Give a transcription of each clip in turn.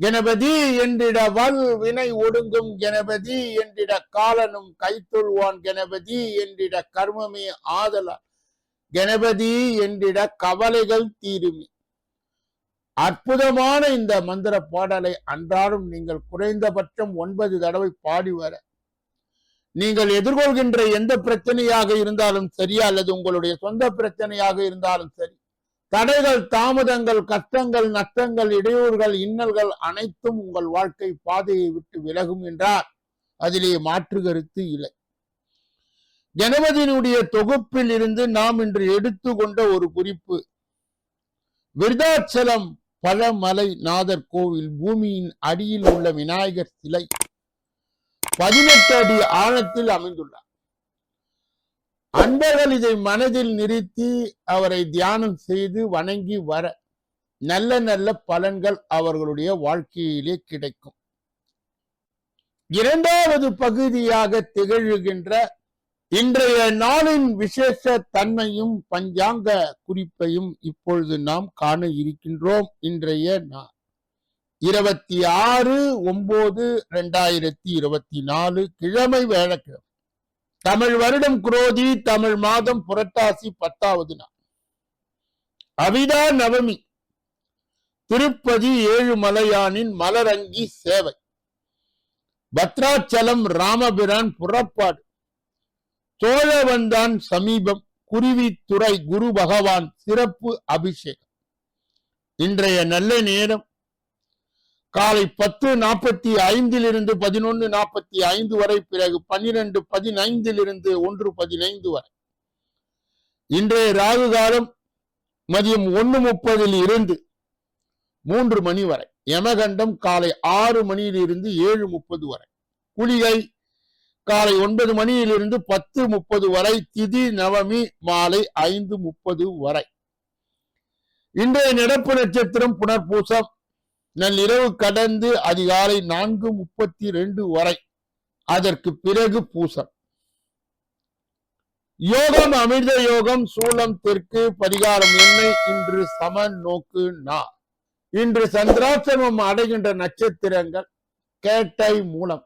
கணபதி என்றிட வல் வினை ஒடுங்கும் கணபதி என்றிட காலனும் கைத்தொள்வான் கணபதி என்றிட கர்மமே ஆதலால் கணபதி என்றிட கவலைகள் தீருமே. அற்புதமான இந்த மந்திர பாடலை அன்றாடம் நீங்கள் குறைந்தபட்சம் ஒன்பது தடவை பாடி வர. நீங்கள் எதிர்கொள்கின்ற எந்த பிரச்சனையாக இருந்தாலும் சரி அல்லது உங்களுடைய சொந்த பிரச்சனையாக இருந்தாலும் சரி. தடைகள் தாமதங்கள் கஷ்டங்கள் நஷ்டங்கள் இடையூறுகள் இன்னல்கள் அனைத்தும் உங்கள் வாழ்க்கை பாதையை விட்டு விலகும் என்றார். அதிலே மாற்று கருத்து இல்லை. கணபதியினுடைய தொகுப்பில் இருந்து நாம் இன்று எடுத்துக்கொண்ட ஒரு குறிப்பு. விருதாச்சலம் பழமலை நாதர் கோவில் பூமியின் அடியில் உள்ள விநாயகர் சிலை. பதினெட்டு அடி ஆழத்தில் அமைந்துள்ளார். அன்பர்கள் இதை மனதில் நிறுத்தி அவரை தியானம் செய்து வணங்கி வர நல்ல நல்ல பலன்கள் அவர்களுடைய வாழ்க்கையிலே கிடைக்கும். இரண்டாவது பகுதியாக திகழ்கின்ற இன்றைய நாளின் விசேஷ தன்மையும் பஞ்சாங்க குறிப்பையும் இப்பொழுது நாம் காண இருக்கின்றோம் இன்றைய நாள். இருபத்தி ஆறு ஒன்பது ரெண்டாயிரத்தி இருபத்தி நாலு கிழமை வேளக்கிழமை. தமிழ் வருடம் குரோதி தமிழ் மாதம் புரட்டாசி பத்தாவது நாள். அவிதா நவமி திருப்பதி ஏழுமலையானின் மலரங்கி சேவை. பத்ராச்சலம் ராமபிரான் புறப்பாடு. சோழவந்தான் சமீபம் குருவித்துறை குரு பகவான் சிறப்பு அபிஷேகம். இன்றைய நல்ல நேரம் காலை பத்து நாற்பத்தி ஐந்திலிருந்து பதினொன்று நாற்பத்தி ஐந்து வரை பிறகு பன்னிரண்டு பதினைந்திலிருந்து ஒன்று பதினைந்து வரை. இன்றைய ராகு காலம் மதியம் ஒன்று முப்பதில் இருந்து மூன்று மணி வரை. யமகண்டம் காலை ஆறு மணியிலிருந்து ஏழு முப்பது வரை. குளிகை காலை ஒன்பது மணியிலிருந்து பத்து முப்பது வரை. திதி நவமி மாலை ஐந்து முப்பது வரை. இன்றைய நடப்பு நட்சத்திரம் புனர்பூசம் நள்ளிரவு கடந்து அதிகாலை நான்கு முப்பத்தி ரெண்டு வரை அதற்கு பிறகு பூசம் யோகம் அமிர்த யோகம் சூலம் தெற்கு பரிகாரம் என்னை இன்று சம நோக்கு நா. இன்று சந்திராசிரமம் அடைகின்ற நட்சத்திரங்கள் கேட்டை மூலம்.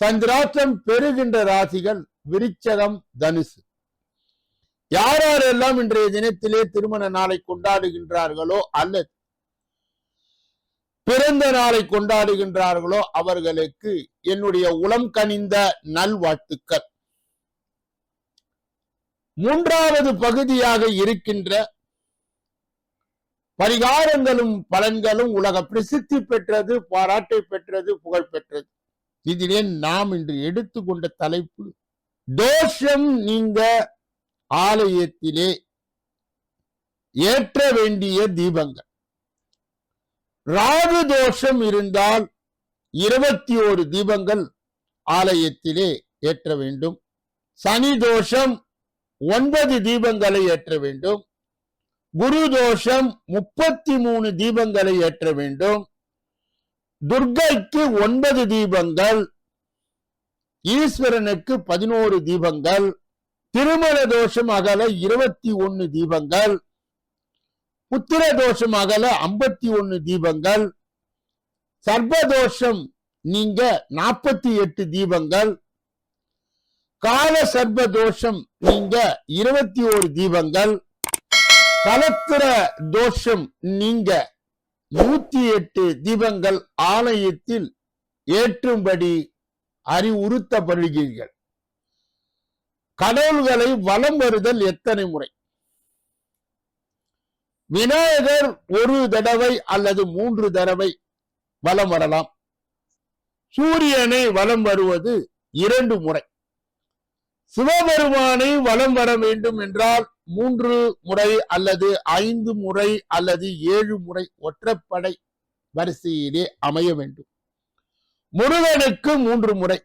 சந்திராசிரம் பெறுகின்ற ராசிகள் விருச்சகம் தனுசு. யார் யாரெல்லாம் இன்றைய தினத்திலே திருமண நாளை கொண்டாடுகின்றார்களோ அல்லது பிறந்த நாளை கொண்டாடுகின்றார்களோ அவர்களுக்கு என்னுடைய உளம் கனிந்த நல்வாழ்த்துக்கள். மூன்றாவது பகுதியாக இருக்கின்ற பரிகாரங்களும் பலன்களும் உலக பிரசித்தி பெற்றது பாராட்டை பெற்றது புகழ் பெற்றது. இதிலே நாம் இன்று எடுத்துக்கொண்ட தலைப்பு தோஷம் நீங்க ஆலயத்திலே ஏற்ற வேண்டிய தீபங்கள். ராகு தோஷம் இருந்தால் இருபத்தி ஓரு தீபங்கள் ஆலயத்திலே ஏற்ற வேண்டும். சனி தோஷம் ஒன்பது தீபங்களை ஏற்ற வேண்டும். குரு தோஷம் முப்பத்தி மூணு தீபங்களை ஏற்ற வேண்டும். துர்கைக்கு ஒன்பது தீபங்கள் ஈஸ்வரனுக்கு பதினோரு தீபங்கள் திருமண தோஷம் அகல இருபத்தி ஒன்னு தீபங்கள் புத்திர தோஷம் அகல ஐம்பத்தி ஒன்னு தீபங்கள். சர்பதோஷம் நீங்க நாற்பத்தி எட்டு தீபங்கள். கால சர்பதோஷம் நீங்க இருபத்தி ஓரு தீபங்கள். கலத்திர தோஷம் நீங்க நூத்தி எட்டு தீபங்கள் ஆலயத்தில் ஏற்றும்படி அறிவுறுத்தப்படுகிறீர்கள். கடவுள்களை வலம் வருதல் எத்தனை முறை? விநாயகர் ஒரு தடவை அல்லது மூன்று தடவை வலம் வரலாம். சூரியனை வலம் வருவது இரண்டு முறை. சிவபெருமானை வலம் வர வேண்டும் என்றால் மூன்று முறை அல்லது ஐந்து முறை அல்லது ஏழு முறை ஒற்றைப்படை வரிசையிலே அமைய வேண்டும். முருகனுக்கு மூன்று முறை.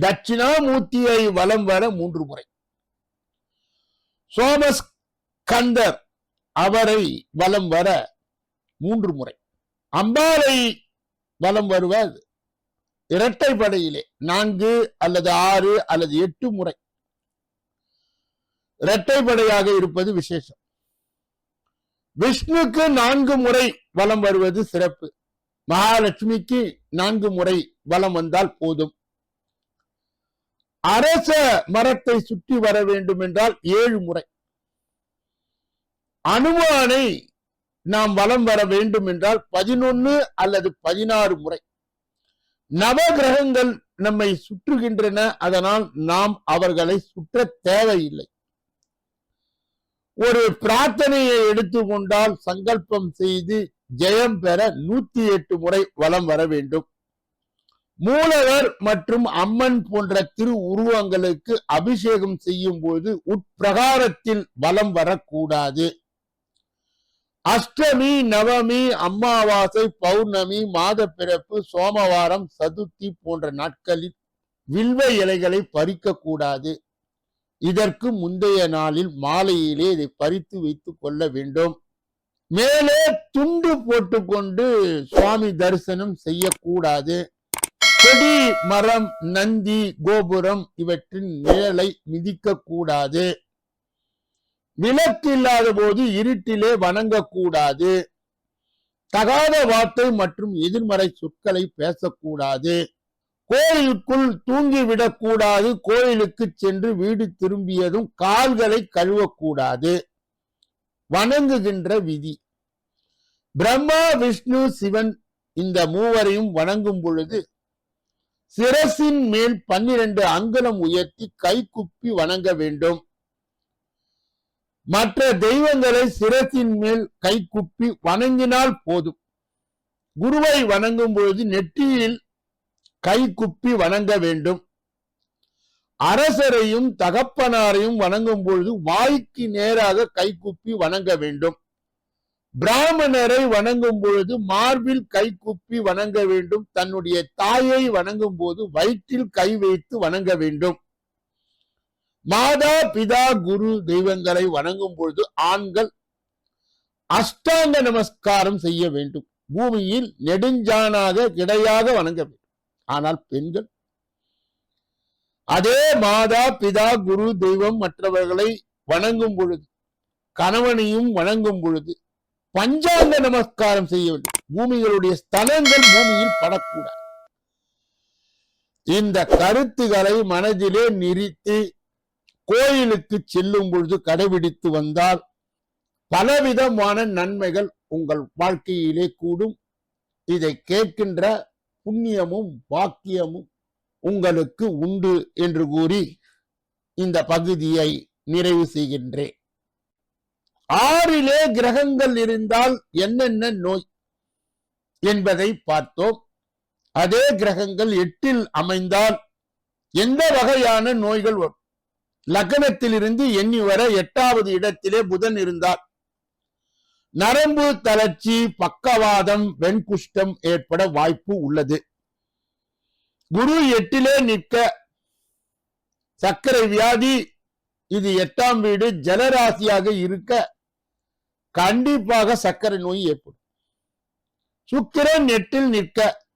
தட்சிணாமூர்த்தியை வலம் வர மூன்று முறை. சோமஸ்கந்தர் அவரை வலம் வர மூன்று முறை. அம்பாளை வலம் வருவது இரட்டை படையிலே நான்கு அல்லது ஆறு அல்லது எட்டு முறை. இரட்டை படையாக இருப்பது விசேஷம். விஷ்ணுக்கு நான்கு முறை வலம் வருவது சிறப்பு. மகாலட்சுமிக்கு நான்கு முறை வலம் வந்தால் போதும். அரச மரத்தை சுற்றி வர வேண்டும் என்றால் ஏழு முறை. அனுமானை நாம் வலம் வர வேண்டும் என்றால் பதினொன்னு அல்லது பதினாறு முறை. நவ கிரகங்கள் நம்மை சுற்றுகின்றன அதனால் நாம் அவர்களை சுற்ற தேவையில்லை. ஒரு பிரார்த்தனையை எடுத்துக்கொண்டால் சங்கல்பம் செய்து ஜெயம் பெற நூத்தி எட்டு முறை வலம் வர வேண்டும். மூலவர் மற்றும் அம்மன் போன்ற திரு உருவங்களுக்கு அபிஷேகம் செய்யும் போது உட்பிரகாரத்தில் வலம் வரக்கூடாது. அஷ்டமி நவமி அமாவாசை பௌர்ணமி மாத பிறப்பு சோமவாரம் சதுர்த்தி போன்ற நாட்களில் வில்வ இலைகளை பறிக்க கூடாது. இதற்கு முந்தைய நாளில் மாலையிலே இதை பறித்து வைத்துக் கொள்ள வேண்டும். மேலே துண்டு போட்டுக்கொண்டு சுவாமி தரிசனம் செய்யக்கூடாது. கொடி மரம் நந்தி கோபுரம் இவற்றின் நிழலை மிதிக்க கூடாது. விளக்கு இல்லாத போது இருட்டிலே வணங்கக்கூடாது. தகாத வார்த்தை மற்றும் எதிர்மறை சொற்களை பேசக்கூடாது. கோயிலுக்குள் தூங்கி விடக்கூடாது கோயிலுக்கு சென்று வீடு திரும்பியதும் கால்களை கழுவக்கூடாது. வணங்குகின்ற விதி. பிரம்மா விஷ்ணு சிவன் இந்த மூவரையும் வணங்கும் பொழுது சிரசின் மேல் பன்னிரண்டு அங்குலம் உயர்த்தி கை குப்பி வணங்க வேண்டும். மற்ற தெய்வங்களை சிரத்தின் மேல் கை குப்பி வணங்கினால் போதும். குருவை வணங்கும் பொழுது நெற்றியில் கை குப்பி வணங்க வேண்டும். அரசரையும் தகப்பனாரையும் வணங்கும் பொழுது வாய்க்கு நேராக கை குப்பி வணங்க வேண்டும். பிராமணரை வணங்கும் பொழுது மார்பில் கை குப்பி வணங்க வேண்டும். தன்னுடைய தாயை வணங்கும் போது வயிற்றில் கை வைத்து வணங்க வேண்டும். மாதா பிதா குரு தெய்வங்களை வணங்கும் பொழுது ஆண்கள் அஷ்டாங்க நமஸ்காரம் செய்ய வேண்டும். பூமியில் நெடுஞ்சானாக கிடையாக வணங்க வேண்டும். ஆனால் பெண்கள் அதே மாதா பிதா குரு தெய்வம் மற்றவர்களை வணங்கும் பொழுது கணவனையும் வணங்கும் பொழுது பஞ்சாங்க நமஸ்காரம் செய்ய வேண்டும். பூமிகளுடைய ஸ்தலங்கள் பூமியில் படக்கூடாது. இந்த கருத்துக்களை மனதிலே நிறுத்தி கோயிலுக்கு செல்லும் பொழுது கடைபிடித்து வந்தால் பலவிதமான நன்மைகள் உங்கள் வாழ்க்கையிலே கூடும். இதை கேட்கின்ற புண்ணியமும் பாக்கியமும் உங்களுக்கு உண்டு என்று கூறி இந்த பகுதியை நிறைவு செய்கின்றேன். ஆறிலே கிரகங்கள் இருந்தால் என்னென்ன நோய் என்பதை பார்த்தோம். அதே கிரகங்கள் எட்டில் அமைந்தால் எந்த வகையான நோய்கள் வரும் லக்னத்திலிருந்து எண்ணி வர எட்டாவது இடத்திலே புதன் இருந்தார். நரம்பு தளர்ச்சி பக்கவாதம் வெண்குஷ்டம் ஏற்பட வாய்ப்பு உள்ளது. குரு எட்டிலே நிற்க சர்க்கரை வியாதி இது எட்டாம் வீடு ஜலராசியாக இருக்க கண்டிப்பாக சர்க்கரை நோய் ஏற்படும். சுக்கிரன் எட்டில் நிற்க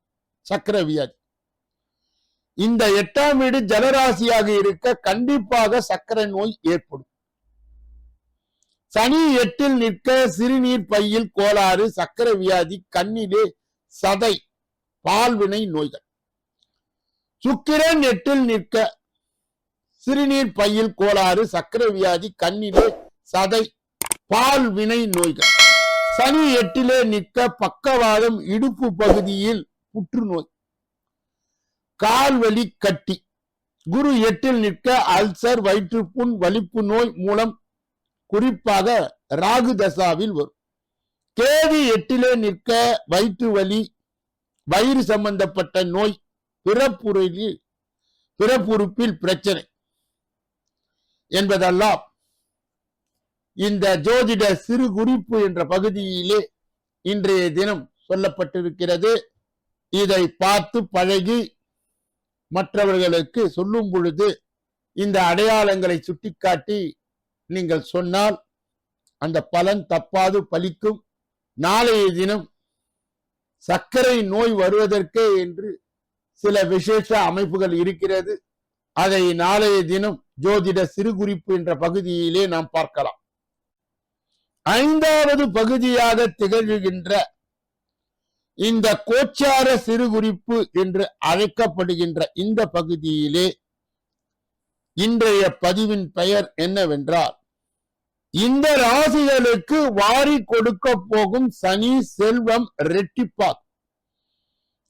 சர்க்கரை வியாதி. இந்த எட்டாம் வீடு ஜலராசியாக இருக்க கண்டிப்பாக சர்க்கரை நோய் ஏற்படும். சனி எட்டில் நிற்க சிறுநீர் பையில் கோளாறு சர்க்கரை வியாதி கண்ணிலே சதை பால்வினை நோய்கள். சுக்கிரன் எட்டில் நிற்க சிறுநீர் பையில் கோளாறு சர்க்கரை வியாதி கண்ணிலே சதை பால் வினை நோய்கள். சனி எட்டிலே நிற்க பக்கவாதம் இடுப்பு பகுதியில் புற்றுநோய். கால்வலி கட்டி. குரு எட்டில் நிற்க அல்சர் வயிற்றுப்புண் வலிப்பு நோய் மூலம் குறிப்பாக ராகு தசாவில் வரும். கேது எட்டிலே நிற்க வயிற்று வலி வயிறு சம்பந்தப்பட்ட நோய் பிறப்புறையில் பிறப்புறுப்பில் பிரச்சனை என்பதெல்லாம் இந்த ஜோதிட சிறு குறிப்பு என்ற பகுதியிலே இன்றைய தினம் சொல்லப்பட்டிருக்கிறது. இதை பார்த்து பழகி மற்றவர்களுக்கு சொல்லும் பொழுது இந்த அடையாளங்களை சுட்டிக்காட்டி நீங்கள் சொன்னால் அந்த பலன் தப்பாது பலிக்கும். நாளைய தினம் சர்க்கரை நோய் வருவதற்கே என்று சில விசேஷ அமைப்புகள் இருக்கிறது. அதை நாளைய தினம் ஜோதிட சிறுகுறிப்பு என்ற பகுதியிலே நாம் பார்க்கலாம். ஐந்தாவது பகுதியாக திகழ்கின்ற இந்த கோச்சார சிறுகுறிப்பு என்று அழைக்கப்படுகின்ற இந்த பகுதியிலே இன்றைய பதிவின் பெயர் என்னவென்றால் இந்த ராசிகளுக்கு வாரி கொடுக்க போகும் சனி செல்வம் ரெட்டிப்பாக்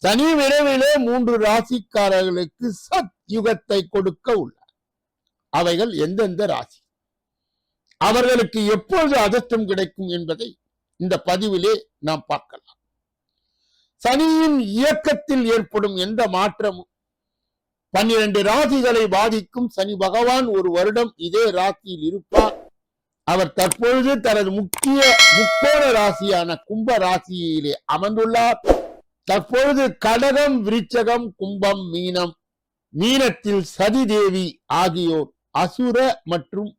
சனி விரைவிலே மூன்று ராசிக்காரர்களுக்கு சத் யுகத்தை கொடுக்க உள்ளார். அவைகள் எந்தெந்த ராசி? அவர்களுக்கு எப்பொழுது அதிர்ஷ்டம் கிடைக்கும் என்பதை இந்த பதிவிலே நாம் பார்க்கலாம். சனியின் இயக்கத்தில் ஏற்படும் எந்த மாற்றமும் பன்னிரண்டு ராசிகளை பாதிக்கும் சனி பகவான் ஒரு வருடம் இதே ராசியில் இருப்பார். அவர் தற்பொழுது தனது முக்கிய முக்கோண ராசியான கும்ப ராசியிலே அமர்ந்துள்ளார். தற்பொழுது கடகம் விருச்சகம் கும்பம் மீனம் மீனத்தில் சதி தேவி ஆகியோர் அசுர மற்றும்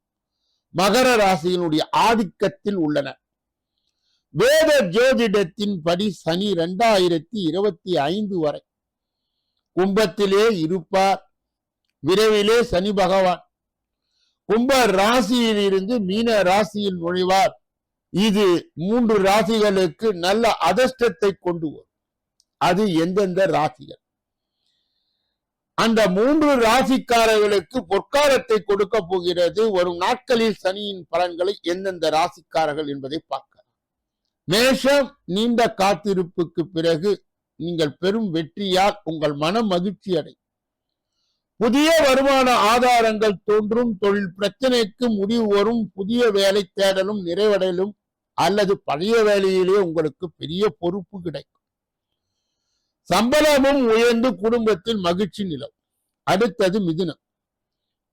மகர ராசியினுடைய ஆதிக்கத்தில் உள்ளனர். வேத ஜோதிடத்தின் படி சனி இரண்டாயிரத்தி இருபத்தி ஐந்து வரை. கும்பத்திலே இருப்பார். விரைவிலே சனி பகவான். கும்ப ராசியில் இருந்து மீன ராசியில் நுழைவார். இது மூன்று ராசிகளுக்கு நல்ல அதிர்ஷ்டத்தை கொண்டு வரும். அது எந்தெந்த ராசிகள்? அந்த மூன்று ராசிக்காரர்களுக்கு பொற்காலத்தை கொடுக்க போகிறது. வரும் நாட்களில் சனியின் பலன்களை எந்தெந்த ராசிக்காரர்கள் என்பதை பார்க்க மேஷம் நீண்ட காத்திருப்புக்கு பிறகு நீங்கள் பெரும் வெற்றியால் உங்கள் மன மகிழ்ச்சி அடை புதிய வருமான ஆதாரங்கள் தோன்றும் தொழில் பிரச்சனைக்கு முடிவு வரும் புதிய வேலை தேடலும் நிறைவடையலும் அல்லது பழைய வேலையிலே உங்களுக்கு பெரிய பொறுப்பு கிடைக்கும். சம்பளமும் உயர்ந்து குடும்பத்தில் மகிழ்ச்சி நிலவும். அடுத்தது மிதுனம்.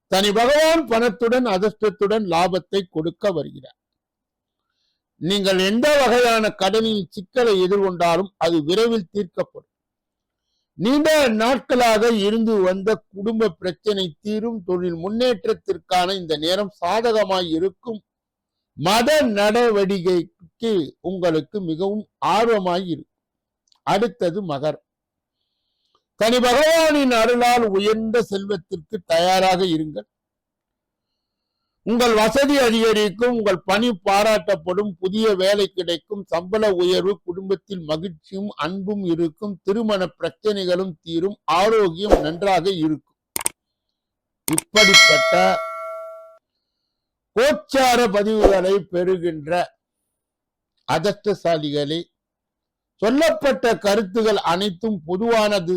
தனி பகவான் பணத்துடன் அதிர்ஷ்டத்துடன் லாபத்தை கொடுக்க வருகிறார். நீங்கள் எந்த வகையான கடனில் சிக்கலை எதிர்கொண்டாலும் அது விரைவில் தீர்க்கப்படும். நீண்ட நாட்களாக இருந்து வந்த குடும்ப பிரச்சனை தீரும் தொழில் முன்னேற்றத்திற்கான இந்த நேரம் சாதகமாய் இருக்கும் மத நடவடிக்கைக்கு உங்களுக்கு மிகவும் ஆர்வமாய் இருக்கும். அடுத்தது மகர் தனி பகவானின் அருளால் உயர்ந்த செல்வத்திற்கு தயாராக இருங்கள். உங்கள் வசதி அதிகரிக்கும் உங்கள் பணி பாராட்டப்படும் புதிய வேலை கிடைக்கும் சம்பள உயர்வு குடும்பத்தில் மகிழ்ச்சியும் அன்பும் இருக்கும் திருமண பிரச்சனைகளும் தீரும் ஆரோக்கியம் நன்றாக இருக்கும். இப்படிப்பட்ட கோச்சார பதிவுகளை பெறுகின்ற அதிர்ஷ்டசாலிகளே சொல்லப்பட்ட கருத்துகள் அனைத்தும் பொதுவானது.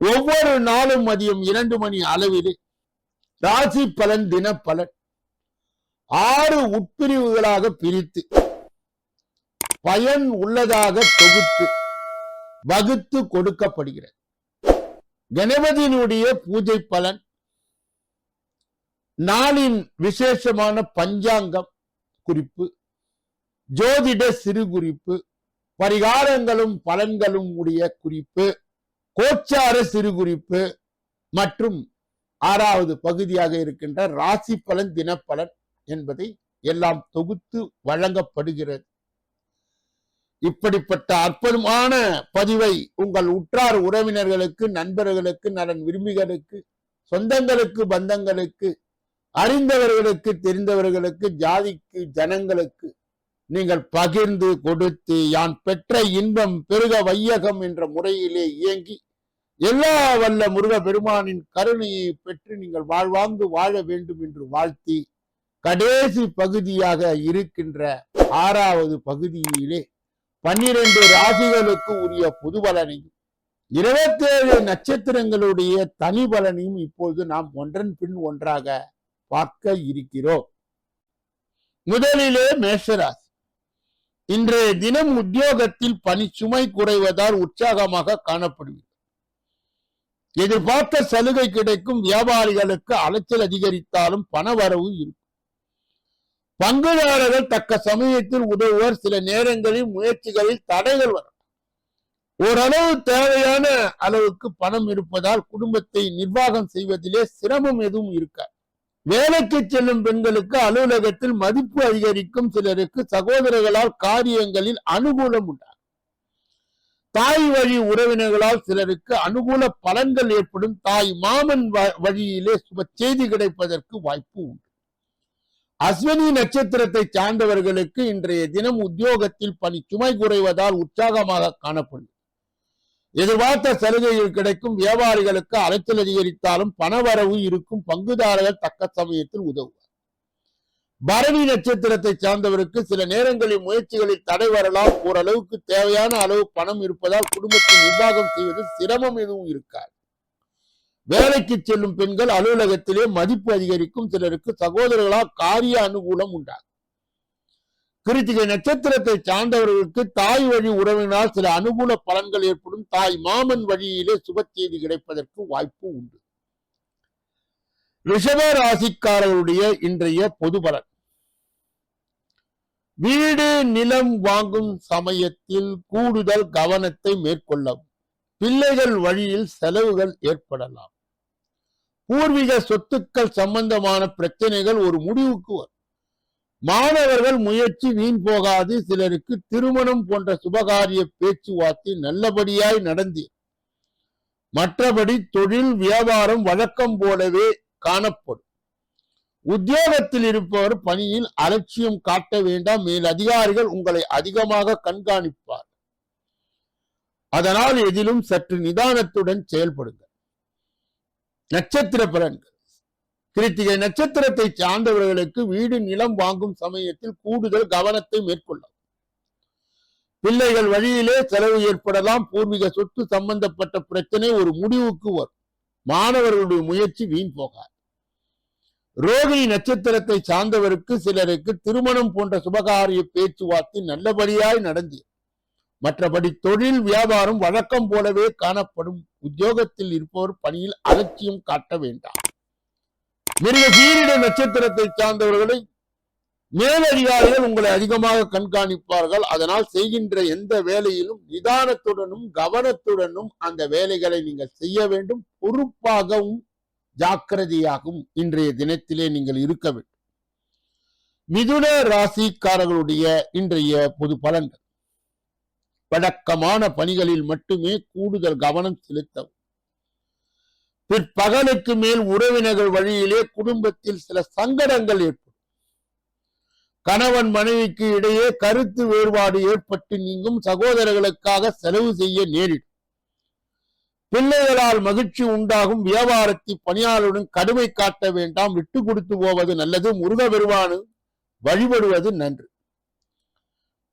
ஒவ்வொரு நாளும் மதியம் இரண்டு மணி அளவில் ராசி பலன் தின பலன். ஆறு உட்பிரிவுகளாக பிரித்து பயன் உள்ளதாக தொகுத்து வகுத்து கொடுக்கப்படுகிறது. கணபதியினுடைய பூஜை பலன் நாளின் விசேஷமான பஞ்சாங்கம் குறிப்பு ஜோதிட சிறு குறிப்பு பரிகாரங்களும் பலன்களும் உடைய குறிப்பு. கோச்சார சிறு குறிப்பு மற்றும் ஆறாவது பகுதியாக இருக்கின்ற ராசி பலன் தினப்பலன் என்பதை எல்லாம் தொகுத்து வழங்கப்படுகிறது. இப்படிப்பட்ட அற்புதமான பதிவை உங்கள் உற்றார் உறவினர்களுக்கு நண்பர்களுக்கு நலன் விரும்பிகளுக்கு சொந்தங்களுக்கு பந்தங்களுக்கு அறிந்தவர்களுக்கு தெரிந்தவர்களுக்கு ஜாதிக்கு ஜனங்களுக்கு நீங்கள் பகிர்ந்து கொடுத்து யான் பெற்ற இன்பம் பெருக வையகம் என்ற முறையிலே இயங்கி எல்லா வல்ல முருக பெருமானின் கருணையை பெற்று நீங்கள் வாழ்வாங்கு வாழ வேண்டும் என்று வாழ்த்தி கடைசி பகுதியாக இருக்கின்ற ஆறாவது பகுதியிலே பன்னிரண்டு ராசிகளுக்கு உரிய புது பலனையும் இருபத்தேழு நட்சத்திரங்களுடைய தனி பலனையும் இப்பொழுது நாம் ஒன்றன் பின் ஒன்றாக பார்க்க இருக்கிறோம். முதலிலே மேஷராசி. இன்றைய தினம் உத்தியோகத்தில் பணி சுமை குறைவதால் உற்சாகமாக காணப்படுகிறது. எதிர்பார்த்த சலுகை கிடைக்கும் வியாபாரிகளுக்கு அலைச்சல் அதிகரித்தாலும் பண வரவு இருக்கும். பங்குதாரர்கள் தக்க சமயத்தில் உதவுவர் சில நேரங்களில் முயற்சிகளில் தடைகள் வரும். ஓரளவு தேவையான அளவுக்கு பணம் இருப்பதால் குடும்பத்தை நிர்வாகம் செய்வதிலே சிரமம் எதுவும் இருக்காது. வேலைக்கு செல்லும் பெண்களுக்கு அலுவலகத்தில் மதிப்பு அதிகரிக்கும் சிலருக்கு சகோதரர்களால் காரியங்களில் அனுகூலம் உண்டாகும் தாய் வழி உறவினர்களால் சிலருக்கு அனுகூல பலன்கள் ஏற்படும். தாய் மாமன் வ- வழியிலே சுப செய்தி கிடைப்பதற்கு வாய்ப்பு உண்டு. அஸ்வினி நட்சத்திரத்தை சார்ந்தவர்களுக்கு இன்றைய தினம் உத்தியோகத்தில் பணி சுமை குறைவதால் உற்சாகமாக காணப்படும். எதிர்பார்த்த சலுகைகள் கிடைக்கும். வியாபாரிகளுக்கு அலைச்சல் அதிகரித்தாலும் பணவரவு இருக்கும். பங்குதாரர்கள் தக்க சமயத்தில் உதவுவார். பரணி நட்சத்திரத்தை சார்ந்தவருக்கு சில நேரங்களில் முயற்சிகளில் தடை வரலாம். ஓரளவுக்கு தேவையான அளவு பணம் இருப்பதால் குடும்பத்தை நிர்வாகம் செய்வதில் சிரமம் எதுவும் இருக்காது. வேலைக்கு செல்லும் பெண்கள் அலுவலகத்திலே மதிப்பு அதிகரிக்கும். சிலருக்கு சகோதரர்களால் காரிய அனுகூலம் உண்டாகும். கிருத்திகை நட்சத்திரத்தை சார்ந்தவர்களுக்கு தாய் வழி உறவினால் சில அனுகூல பலன்கள் ஏற்படும். தாய் மாமன் வழியிலே சுப செய்தி கிடைப்பதற்கு வாய்ப்பு உண்டு. ரிஷப ராசிக்காரர்களுடைய இன்றைய பொது பலன். வீடு நிலம் வாங்கும் சமயத்தில் கூடுதல் கவனத்தை மேற்கொள்ளவும். பிள்ளைகள் வழியில் செலவுகள் ஏற்படலாம். பூர்வீக சொத்துக்கள் சம்பந்தமான பிரச்சனைகள் ஒரு முடிவுக்கு வரும். மாணவர்கள் முயற்சி வீண் போகாது. சிலருக்கு திருமணம் போன்ற சுபகாரிய பேச்சுவார்த்தை நல்லபடியாய் நடந்து. மற்றபடி தொழில் வியாபாரம் வழக்கம் போலவே காணப்படும். உத்தியோகத்தில் இருப்பவர் பணியில் அலட்சியம் காட்ட வேண்டாம். மேல் அதிகாரிகள் உங்களை அதிகமாக கண்காணிப்பார். அதனால் எதிலும் சற்று நிதானத்துடன் செயல்படுங்கள். நட்சத்திர பலன்கள். கிருத்திகை நட்சத்திரத்தை சார்ந்தவர்களுக்கு வீடு நிலம் வாங்கும் சமயத்தில் கூடுதல் கவனத்தை மேற்கொள்ளும் பிள்ளைகள் வழியிலே செலவு ஏற்படலாம். பூர்வீக சொத்து சம்பந்தப்பட்ட பிரச்சனை ஒரு முடிவுக்கு வரும். மாணவர்களுடைய முயற்சி வீண் போகாது. ரோகிணி நட்சத்திரத்தை சார்ந்தவருக்கு சிலருக்கு திருமணம் போன்ற சுபகாரிய பேச்சுவார்த்தை நல்லபடியாய் நடந்தது. மற்றபடி தொழில் வியாபாரம் வழக்கம் போலவே காணப்படும். உத்தியோகத்தில் இருப்பவர் பணியில் அலட்சியம் காட்ட வேண்டாம். மிருக சீரிட நட்சத்திரத்தை சார்ந்தவர்களை மேலதிகாரிகள் உங்களை அதிகமாக கண்காணிப்பார்கள். அதனால் செய்கின்ற எந்த வேலையிலும் நிதானத்துடனும் கவனத்துடனும் அந்த வேலைகளை நீங்கள் செய்ய வேண்டும். பொறுப்பாகவும் ஜாக்கிரதையாகவும் இன்றைய தினத்திலே நீங்கள் இருக்க வேண்டும். மிதுன ராசிக்காரர்களுடைய இன்றைய பொது பலன்கள். வழக்கமான பணிகளில் மட்டுமே கூடுதல் கவனம் செலுத்தவும். பிற்பகலுக்கு மேல் உறவினர்கள் வழியிலே குடும்பத்தில் சில சங்கடங்கள் ஏற்படும். கணவன் மனைவிக்கு இடையே கருத்து வேறுபாடு ஏற்பட்டு நீங்கும் சகோதரர்களுக்காக செலவு செய்ய நேரிடும். பிள்ளைகளால் மகிழ்ச்சி உண்டாகும் வியாபாரத்தை பணியாளருடன் கடுமை காட்ட வேண்டாம் விட்டு கொடுத்து போவது நல்லது முருக பெருவானு வழிபடுவது நன்று.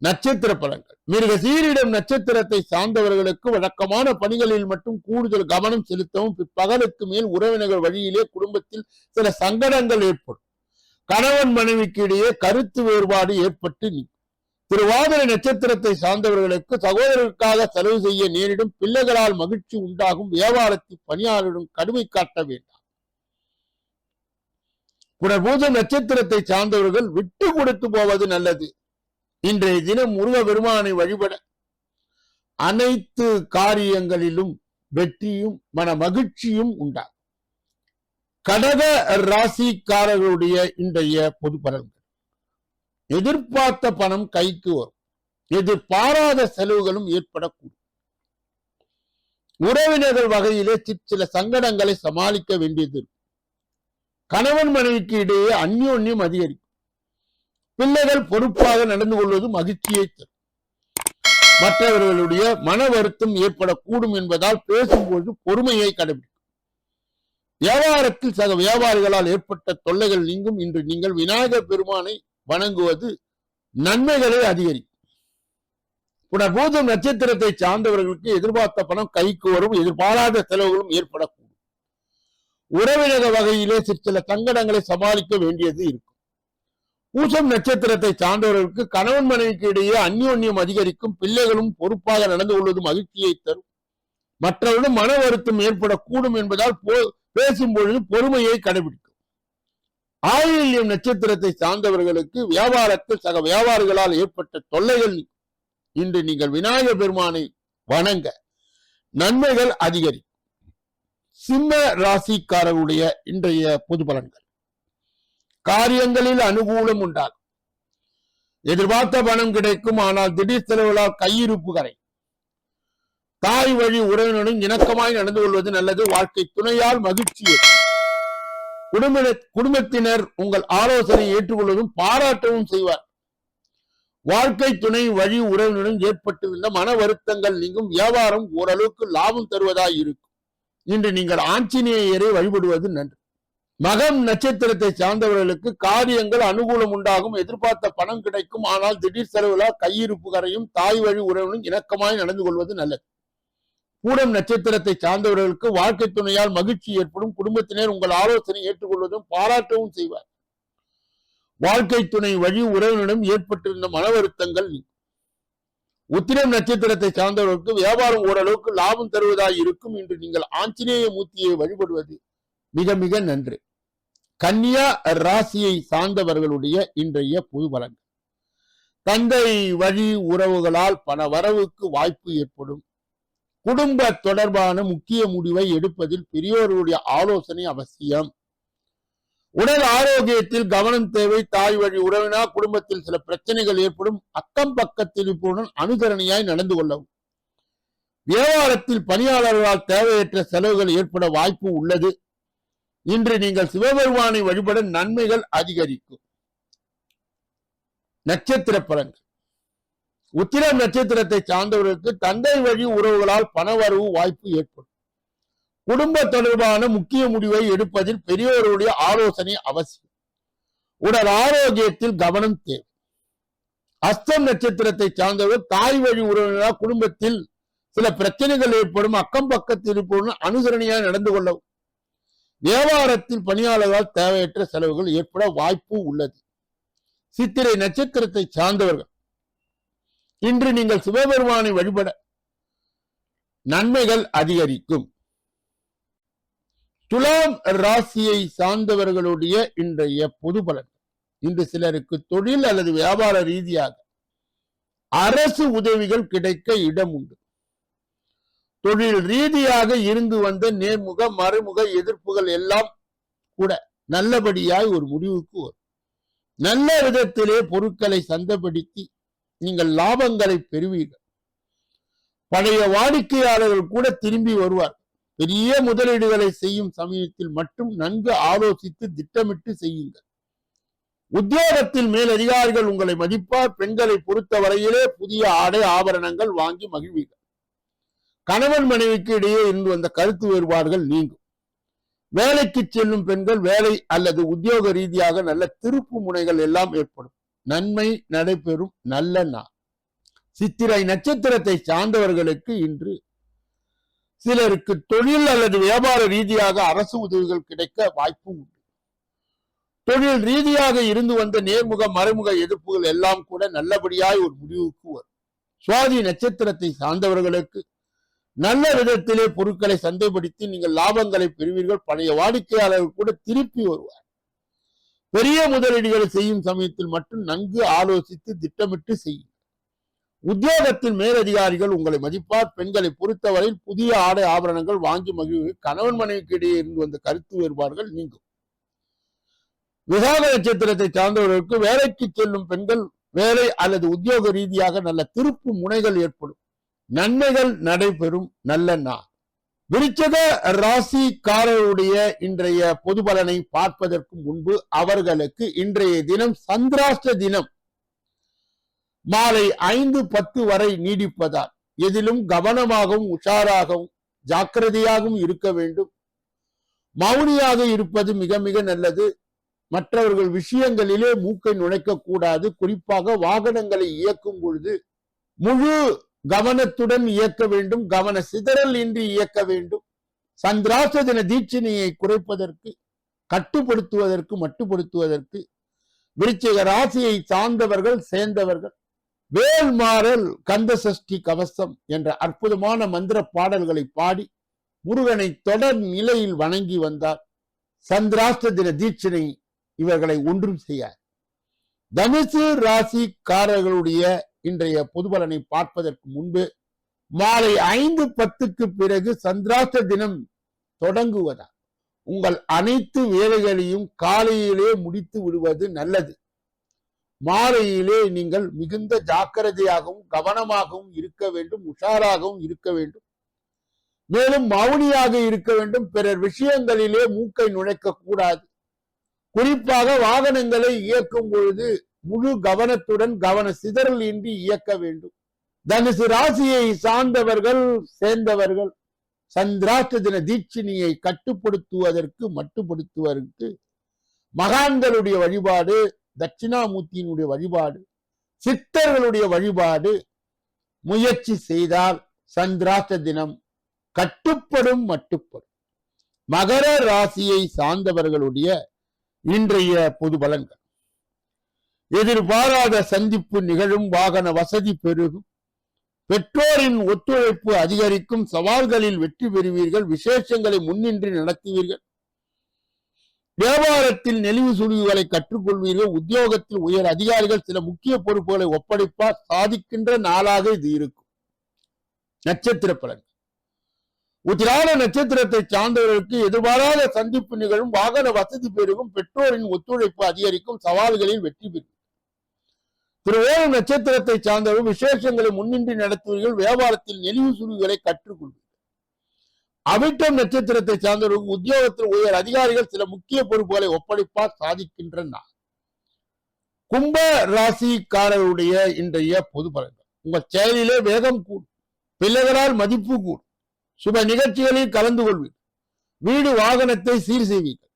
நட்சத்திர பலன்கள் மிருக சீரிடம் நட்சத்திரத்தை சார்ந்தவர்களுக்கு வழக்கமான பணிகளில் மட்டும் கூடுதல் கவனம் செலுத்தவும் பிற்பகலுக்கு மேல் உறவினர்கள் வழியிலே குடும்பத்தில் சில சங்கடங்கள் ஏற்படும். கணவன் மனைவிக்கு இடையே கருத்து வேறுபாடு ஏற்பட்டு நீங்கும். திருவாதிரை நட்சத்திரத்தை சார்ந்தவர்களுக்கு சகோதரருக்காக செலவு செய்ய நேரிடும் பிள்ளைகளால் மகிழ்ச்சி உண்டாகும் வியாபாரத்தில் பணியாளரிடம் கடுமை காட்ட வேண்டாம். புனர்பூஜ நட்சத்திரத்தை சார்ந்தவர்கள் விட்டு கொடுத்து போவது நல்லது. இன்றைய தினம் முருக பெருமானை வழிபட அனைத்து காரியங்களிலும் வெற்றியும் மன மகிழ்ச்சியும் உண்டாகும். கடக ராசிக்காரர்களுடைய இன்றைய பொது பலன்கள். எதிர்பார்த்த பணம் கைக்கு வரும். எதிர்பாராத செலவுகளும் ஏற்படக்கூடும். உறவினர்கள் வகையிலே சில சங்கடங்களை சமாளிக்க வேண்டியது கணவன் மனைவிக்கு இடையே அந்யோன்யம் அதிகரிக்கும். பிள்ளைகள் பொறுப்பாக நடந்து கொள்வது மகிழ்ச்சியை தரும். மற்றவர்களுடைய மன வருத்தம் ஏற்படக்கூடும் என்பதால் பேசும்போது பொறுமையை கடைபிடிக்கும். வியாபாரத்தில் சக வியாபாரிகளால் ஏற்பட்ட தொல்லைகள் நீங்கும். இன்று நீங்கள் விநாயகர் பெருமானை வணங்குவது நன்மைகளை அதிகரிக்கும். புனர்பூதம் நட்சத்திரத்தை சார்ந்தவர்களுக்கு எதிர்பார்த்த பணம் கைக்கு வரும். எதிர்பாராத செலவுகளும் ஏற்படக்கூடும். உறவினர் வகையிலே சிற்சில சங்கடங்களை சமாளிக்க வேண்டியது இருக்கும். பூசம் நட்சத்திரத்தை சார்ந்தவர்களுக்கு கணவன் மனைவிக்கு இடையே அந்யோன்யம் அதிகரிக்கும் பிள்ளைகளும் பொறுப்பாக நடந்து கொள்வது மகிழ்ச்சியை தரும். மற்றவர்களும் மன வருத்தம் ஏற்படக்கூடும் என்பதால் போ- பேசும் பொழுது பொறுமையை கடைபிடிக்கும். ஆயில்யம் நட்சத்திரத்தை சார்ந்தவர்களுக்கு வியாபாரத்தில் சக வியாபாரிகளால் ஏற்பட்ட தொல்லைகள் இன்று நீங்கள் விநாயகர் பெருமானை வணங்க நன்மைகள் அதிகரிக்கும். சிம்ம ராசிக்காரருடைய இன்றைய பொது பலன்கள். காரியங்களில் அனுகூலம் உண்டாகும். எதிர்பார்த்த பணம் கிடைக்கும் ஆனால் திடீர் செலவுகளால் கையிருப்பு கரை. தாய் வழி உறவினரும் இணக்கமாய் நடந்து கொள்வது நல்லது. வாழ்க்கை துணையால் மகிழ்ச்சி குடும்ப குடும்பத்தினர் உங்கள் ஆலோசனை ஏற்றுக்கொள்வதும் பாராட்டவும் செய்வார். வாழ்க்கை துணை வழி உறவினரும் ஏற்பட்டிருந்த மன வருத்தங்கள் நீங்கும். வியாபாரம் ஓரளவுக்கு லாபம் தருவதாய் இருக்கும். இன்று நீங்கள் ஆஞ்சநேயரை வழிபடுவது நன்று. மகம் நட்சத்திரத்தை சார்ந்தவர்களுக்கு காரியங்கள் அனுகூலம் உண்டாகும் எதிர்பார்த்த பணம் கிடைக்கும் ஆனால் திடீர் செலவுகளால் கையிருப்பு கரையும் தாய் வழி உறவினும் இணக்கமாய் நடந்து கொள்வது நல்லது. பூடம் நட்சத்திரத்தை சார்ந்தவர்களுக்கு வாழ்க்கை துணையால் மகிழ்ச்சி ஏற்படும் குடும்பத்தினர் உங்கள் ஆலோசனை ஏற்றுக்கொள்வதும் பாராட்டவும் செய்வார். வாழ்க்கை துணை வழி உறவினரிடம் ஏற்பட்டிருந்த மன வருத்தங்கள் உத்திரம் நட்சத்திரத்தை சார்ந்தவர்களுக்கு வியாபாரம் ஓரளவுக்கு லாபம் தருவதாய் இருக்கும் என்று நீங்கள் ஆஞ்சநேய மூர்த்தியை வழிபடுவது மிக மிக நன்று. கன்னியா ராசியை சார்ந்தவர்களுடைய இன்றைய புது பலன்கள். தந்தை வழி உறவுகளால் பண வரவுக்கு வாய்ப்பு ஏற்படும். குடும்ப தொடர்பான முக்கிய முடிவை எடுப்பதில் பெரியோர்களுடைய ஆலோசனை அவசியம். உடல் ஆரோக்கியத்தில் கவனம் தேவை. தாய் வழி உறவினா குடும்பத்தில் சில பிரச்சனைகள் ஏற்படும். அக்கம் பக்கத்தில் இருப்பவுடன் அனுசரணையாய் நடந்து கொள்ளவும். வியாபாரத்தில் பணியாளர்களால் தேவையற்ற செலவுகள் ஏற்பட வாய்ப்பு உள்ளது. இன்று நீங்கள் சிவபெருமானை வழிபட நன்மைகள் அதிகரிக்கும். நட்சத்திர பலன்கள் உத்திரம் நட்சத்திரத்தை சார்ந்தவர்களுக்கு தந்தை வழி உறவுகளால் பணவரவு வாய்ப்பு ஏற்படும். குடும்ப தொடர்பான முக்கிய முடிவை எடுப்பதில் பெரியோருடைய ஆலோசனை அவசியம். உடல் ஆரோக்கியத்தில் கவனம் தேவை. அஸ்தம் நட்சத்திரத்தை சார்ந்தவர் தாய் வழி உறவினரால் குடும்பத்தில் சில பிரச்சனைகள் ஏற்படும் அக்கம் பக்கத்தில் இருப்பவர்கள் அனுசரணையாக நடந்து கொள்ளவும் வியாபாரத்தில் பணியாளர்களால் தேவையற்ற செலவுகள் ஏற்பட வாய்ப்பு உள்ளது. சித்திரை நட்சத்திரத்தை சார்ந்தவர்கள் இன்று நீங்கள் சிவபெருமானை வழிபட நன்மைகள் அதிகரிக்கும். துலாம் ராசியை சார்ந்தவர்களுடைய இன்றைய பொது பலன் இன்று சிலருக்கு தொழில் அல்லது வியாபார ரீதியாக அரசு உதவிகள் கிடைக்க இடம் உண்டு. தொழில் ரீதியாக இருந்து வந்த நேர்முக மறுமுக எதிர்ப்புகள் எல்லாம் கூட நல்லபடியாய் ஒரு முடிவுக்கு வரும். நல்ல விதத்திலே பொருட்களை சந்தைப்படுத்தி நீங்கள் லாபங்களை பெறுவீர்கள். பழைய வாடிக்கையாளர்கள் கூட திரும்பி வருவார். பெரிய முதலீடுகளை செய்யும் சமயத்தில் மட்டும் நன்கு ஆலோசித்து திட்டமிட்டு செய்யுங்கள். உத்தியோகத்தில் மேல் அதிகாரிகள் உங்களை மதிப்பார். பெண்களை பொறுத்த வரையிலே புதிய ஆடை ஆபரணங்கள் வாங்கி மகிழ்வீர்கள். கணவன் மனைவிக்கு இடையே இருந்து வந்த கருத்து வேறுபாடுகள் நீங்கும். வேலைக்கு செல்லும் பெண்கள் வேலை அல்லது உத்தியோக ரீதியாக நல்ல திருப்பு முனைகள் எல்லாம் ஏற்படும். நன்மை நடைபெறும் நல்ல நாள். சித்திரை நட்சத்திரத்தை சார்ந்தவர்களுக்கு இன்று சிலருக்கு தொழில் அல்லது வியாபார ரீதியாக அரசு உதவிகள் கிடைக்க வாய்ப்பு உண்டு. தொழில் ரீதியாக இருந்து வந்த நேர்முக மறைமுக எதிர்ப்புகள் எல்லாம் கூட நல்லபடியாய் ஒரு முடிவுக்கு வரும். சுவாதி நட்சத்திரத்தை சார்ந்தவர்களுக்கு நல்ல விதத்திலே பொருட்களை சந்தைப்படுத்தி நீங்கள் லாபங்களை பெறுவீர்கள். பழைய வாடிக்கையாளர்கள் கூட திருப்பி வருவார். பெரிய முதலீடுகளை செய்யும் சமயத்தில் மட்டும் நன்கு ஆலோசித்து திட்டமிட்டு செய்யும் உத்தியோகத்தில் மேலதிகாரிகள் உங்களை மதிப்பார். பெண்களை பொறுத்தவரையில் புதிய ஆடை ஆபரணங்கள் வாங்கி மகிழ்வு கணவன் மனைவிக்கு இடையே இருந்து வந்த கருத்து வேறுபாடுகள் நீங்கும். விசாக நட்சத்திரத்தை சார்ந்தவர்களுக்கு வேலைக்கு செல்லும் பெண்கள் வேலை அல்லது உத்தியோக ரீதியாக நல்ல திருப்பு முனைகள் ஏற்படும். நன்மைகள் நடைபெறும் நல்ல நாள். விருச்சக ராசிக்காரருடைய இன்றைய பொது பலனை பார்ப்பதற்கு முன்பு அவர்களுக்கு இன்றைய தினம் சந்திராஷ்ட தினம். மாலை ஐந்து பத்து வரை நீடிப்பதால் எதிலும் கவனமாகவும் உஷாராகவும் ஜாக்கிரதையாகவும் இருக்க வேண்டும். மௌனியாக இருப்பது மிக மிக நல்லது. மற்றவர்கள் விஷயங்களிலே மூக்கை நுழைக்க கூடாது குறிப்பாக வாகனங்களை இயக்கும் பொழுது முழு கவனத்துடன் இயக்க வேண்டும் கவன சிதறல் இன்றி இயக்க வேண்டும். சந்திராச தின தீட்சணையை குறைப்பதற்கு கட்டுப்படுத்துவதற்கு மட்டுப்படுத்துவதற்கு விருச்சிக ராசியை சார்ந்தவர்கள் சேர்ந்தவர்கள் வேல்மாறல் கந்த சஷ்டி கவசம் என்ற அற்புதமான மந்திர பாடல்களை பாடி முருகனை தொடர் நிலையில் வணங்கி வந்தார். சந்திராஷ்ட தின தீட்சணை இவர்களை ஒன்றும் செய்யார் தனுசு ராசிக்காரர்களுடைய இன்றைய புதுபலனை பார்ப்பதற்கு முன்பு மாலை ஐந்து பத்துக்கு பிறகு சந்திராஷ்ட தினம் தொடங்குவதா? உங்கள் அனைத்து வேலைகளையும் காலையிலே முடித்து விடுவது நல்லது. மாலையிலே நீங்கள் மிகுந்த ஜாக்கிரதையாகவும் கவனமாகவும் இருக்க வேண்டும் உஷாராகவும் இருக்க வேண்டும். மேலும் மௌனியாக இருக்க வேண்டும். பிறர் விஷயங்களிலே மூக்கை நுழைக்க கூடாது குறிப்பாக வாகனங்களை இயக்கும் பொழுது முழு கவனத்துடன் கவன சிதறல் இன்றி இயக்க வேண்டும். தனுசு ராசியை சார்ந்தவர்கள் சேர்ந்தவர்கள் சந்திராஷ்ட தின தீட்சிணியை கட்டுப்படுத்துவதற்கு மட்டுப்படுத்துவதற்கு மகான்களுடைய வழிபாடு தட்சிணாமூர்த்தியினுடைய வழிபாடு சித்தர்களுடைய வழிபாடு முயற்சி செய்தால் சந்திராஷ்ட தினம் கட்டுப்படும் மட்டுப்படும். மகர ராசியை சார்ந்தவர்களுடைய இன்றைய பொது பலன்கள். எதிர்பாராத சந்திப்பு நிகழும் வாகன வசதி பெருகும். பெற்றோரின் ஒத்துழைப்பு அதிகரிக்கும் சவால்களில் வெற்றி பெறுவீர்கள் விசேஷங்களை முன்னின்று நடத்துவீர்கள். வியாபாரத்தில் நெளிவு சுழிவுகளை கற்றுக்கொள்வீர்கள் உத்தியோகத்தில் உயர் அதிகாரிகள் சில முக்கிய பொறுப்புகளை ஒப்படைப்பார் சாதிக்கின்ற நாளாக இது இருக்கும். நட்சத்திர பலன் உத்திராட நட்சத்திரத்தை சார்ந்தவர்களுக்கு எதிர்பாராத சந்திப்பு நிகழும் வாகன வசதி பெருகும் பெற்றோரின் ஒத்துழைப்பு அதிகரிக்கும் சவால்களில் வெற்றி பெறும் திருவோண நட்சத்திரத்தை சார்ந்தவர்கள் விசேஷங்களை முன்னின்றி நடத்துவீர்கள் வியாபாரத்தில் நெளிவு சுருவுகளை கற்றுக்கொள்வீர்கள். அவிட்டம் நட்சத்திரத்தை சார்ந்தவர்கள் உத்தியோகத்தில் உயர் அதிகாரிகள் சில முக்கிய பொறுப்புகளை ஒப்படைப்பார் சாதிக்கின்றன கும்ப ராசிக்காரருடைய இன்றைய பொது பலன்கள். உங்கள் செயலிலே வேகம் கூடும் பிள்ளைகளால் மதிப்பு கூடும் சுப நிகழ்ச்சிகளில் கலந்து கொள்வீர்கள் வீடு வாகனத்தை சீர் செய்வீர்கள்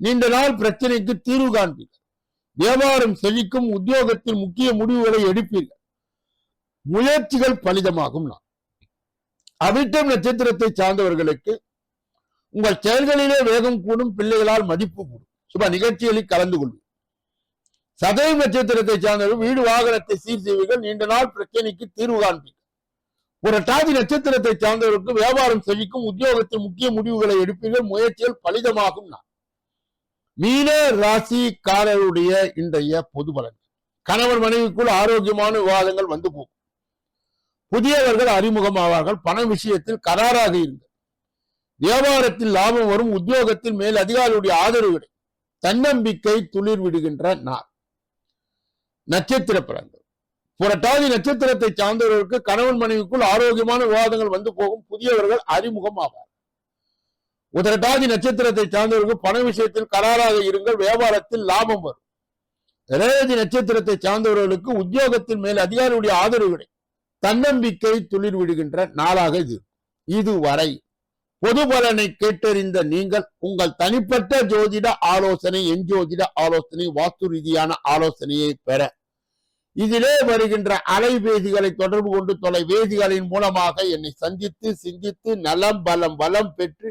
நீண்ட நாள் பிரச்சனைக்கு தீர்வு காண்பீர்கள். வியாபாரம் செழிக்கும் உத்தியோகத்தில் முக்கிய முடிவுகளை எடுப்பீர்கள். முயற்சிகள் பலிதமாகும் நான். அவிட்டம் நட்சத்திரத்தை சார்ந்தவர்களுக்கு உங்கள் செயல்களிலே வேகம் கூடும் பிள்ளைகளால் மதிப்பு கூடும். சுப நிகழ்ச்சிகளில் கலந்து கொள்வீர்கள். சதய நட்சத்திரத்தை சார்ந்தவர்கள் வீடு வாகனத்தை சீர் செய்வீர்கள் நீண்ட நாள் பிரச்சனைக்கு தீர்வு காண்பீர்கள். புரட்டாதி நட்சத்திரத்தை சார்ந்தவர்களுக்கு வியாபாரம் செழிக்கும் உத்தியோகத்தில் முக்கிய முடிவுகளை எடுப்பீர்கள் முயற்சிகள் பலிதமாகும் நான். மீன ராசிக்காரருடைய இன்றைய பொது பலன். கணவன் மனைவிக்குள் ஆரோக்கியமான விவாதங்கள் வந்து போகும். புதியவர்கள் அறிமுகமாவார்கள். பண விஷயத்தில் கராராக இருங்கள் வியாபாரத்தில் லாபம் வரும். உத்தியோகத்தில் மேல் அதிகாரியுடைய ஆதரவு தன்னம்பிக்கை துளிர் விடுகின்ற நாள். நட்சத்திர பலன்கள். புரட்டாதி நட்சத்திரத்தை சார்ந்தவர்களுக்கு கணவன் மனைவிக்குள் ஆரோக்கியமான விவாதங்கள் வந்து போகும். புதியவர்கள் அறிமுகம் ஆவார் உதரட்டாதி நட்சத்திரத்தை சார்ந்தவர்களுக்கு பண விஷயத்தில் கராராக இருங்கள் வியாபாரத்தில் லாபம் வரும். ரேவதி நட்சத்திரத்தை சார்ந்தவர்களுக்கு உத்தியோகத்தின் மேல் அதிகாரியுடைய ஆதரவு தன்னம்பிக்கை துளிர் விடுகின்ற நாளாக இது. இதுவரை பொது பலனை கேட்டறிந்த நீங்கள் உங்கள் தனிப்பட்ட ஜோதிட ஆலோசனை என் ஜோதிட ஆலோசனை வாஸ்து ரீதியான ஆலோசனையை பெற. இதிலே வருகின்ற அலைபேசிகளை தொடர்பு கொண்டு தொலைவேதிகளின் மூலமாக என்னை சந்தித்து சிந்தித்து நலம் பலம் வளம் பெற்று